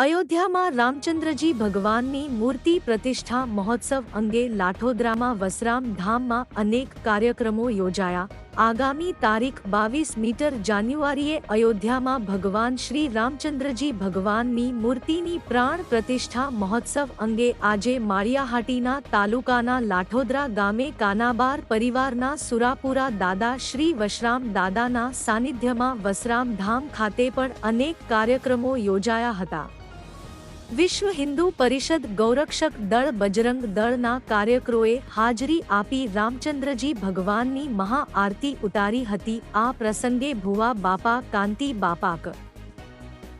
અયોધ્યામાં રામચંદ્રજી ભગવાનની મૂર્તિ પ્રતિષ્ઠા મહોત્સવ અંગે લાઠોદરામાં વસરામ ધામમાં અનેક કાર્યક્રમો યોજાયા. આગામી તારીખ બાવીસ મીટર જાન્યુઆરીએ અયોધ્યામાં ભગવાન શ્રી રામચંદ્રજી ભગવાનની મૂર્તિની પ્રાણ પ્રતિષ્ઠા મહોત્સવ અંગે આજે માળિયાહાટીના તાલુકાના લાઠોદરા ગામે કાનાબાર પરિવારના સુરાપુરા દાદા શ્રી વશરામ દાદાના સાનિધ્યમાં વસરામ ધામ ખાતે પણ અનેક કાર્યક્રમો યોજાયા હતા. વિશ્વ હિન્દુ પરિષદ ગૌરક્ષક દળ બજરંગ દળના કાર્યકરોએ હાજરી આપી રામચંદ્રજી ભગવાનની મહાઆરતી ઉતારી હતી. આ પ્રસંગે ભુવા બાપા કાંતિ બાપાક,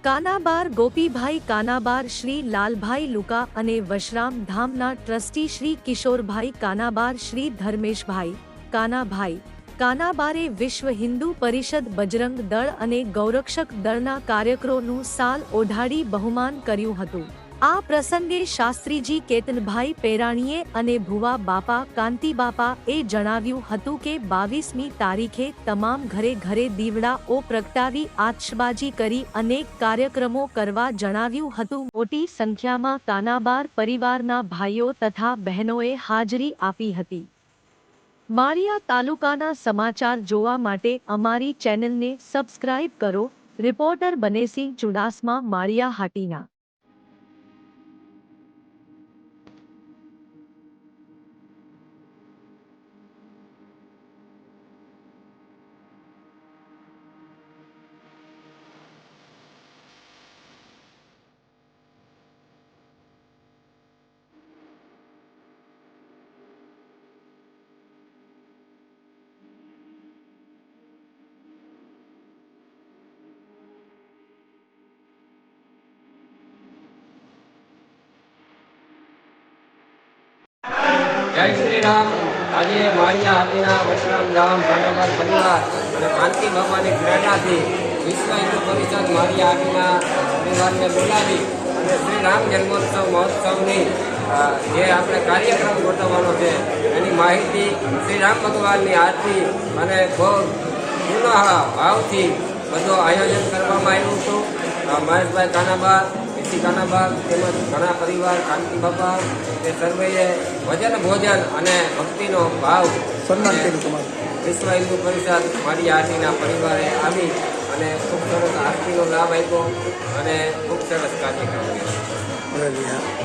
કાનાબાર ગોપીભાઈ કાનાબાર, શ્રી લાલભાઈ લુકા અને વશરામ ધામના ટ્રસ્ટી શ્રી કિશોરભાઈ કાનાબાર, શ્રી ધર્મેશભાઈ કાનાભાઈ કાનાબારે વિશ્વ હિન્દુ પરિષદ બજરંગ દળ અને ગૌરક્ષક દળના કાર્યકરોનું સાલ ઓઢાડી બહુમાન કર્યું હતું. આ પ્રસંગે શાસ્ત્રીજી કેતનભાઈ પેરાણીએ અને ભુવા બાપા કાંતિબાપા એ જણાવ્યું હતું કે બાવીસમી તારીખે તમામ ઘરે ઘરે દીવડાઓ પ્રગટાવી આતશબાજી કરી અનેક કાર્યક્રમો કરવા જણાવ્યું હતું. મોટી સંખ્યામાં કાનાબાર પરિવારના ભાઈઓ તથા બહેનોએ હાજરી આપી હતી. માળિયા તાલુકાના સમાચાર જોવા માટે અમારી ચેનલને સબસ્ક્રાઇબ કરો. રિપોર્ટર બનેસિંહ ચુડાસમા માળિયા હાટીના. જય શ્રી રામ આજે માળિયા હાથીના વશરામ ધામ ભાંડાબાર પરિવાર અને કાંતિ બાપાની પ્રેરણાથી વિશ્વ હિન્દુ પરિષદ માળિયા પરિવારને બોલાવી અને શ્રી રામ જન્મોત્સવ મહોત્સવની જે આપણે કાર્યક્રમ ગોઠવવાનો છે, એની માહિતી શ્રી રામ ભગવાનની આરતી અને બહુ પુનઃ ભાવથી બધું આયોજન કરવામાં આવ્યું હતું. મહેશભાઈ કાનાબા એસી કાનાબાગ તેમજ ઘણા પરિવાર કાંતિ બાપા તે સર્વેએ ભજન ભોજન અને ભક્તિનો ભાવ સન્માન કર્યું તમારું વિશ્વ હિન્દુ પરિષદ મારી આરતીના પરિવારે આવી અને ખૂબ સરસ આરતીનો લાભ આપ્યો અને ખૂબ સરસ કાર્યક્રમ કર્યો.